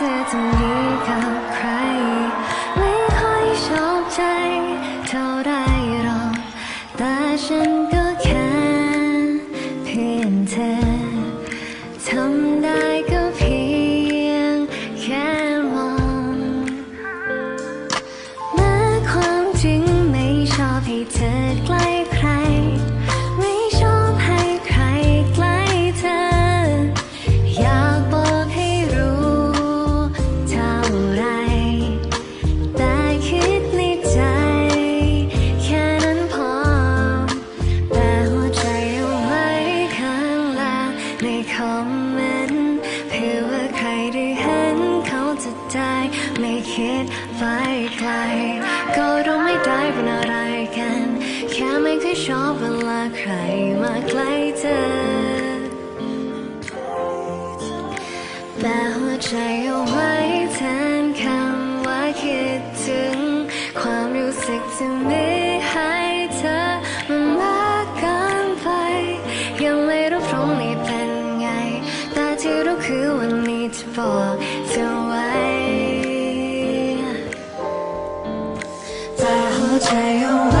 เธอจะมีกับใคร ไม่ค่อยชอบใจ เท่าไรหรอกแต่ฉันก็แค่เพียงเธอทำได้ มเมนต์เพื่อว่าใครได้เห็นเขาจะได้ไม่คิดไปไกล ก็เราไม่ได้เป็นอะไรกัน แค่ไม่เคยชอบเวลาใครมาใกล้เธอ แต่หัวใจเอาไว้แทนคำว่าคิดถึง ความรู้สึกที่มี นี้จะบ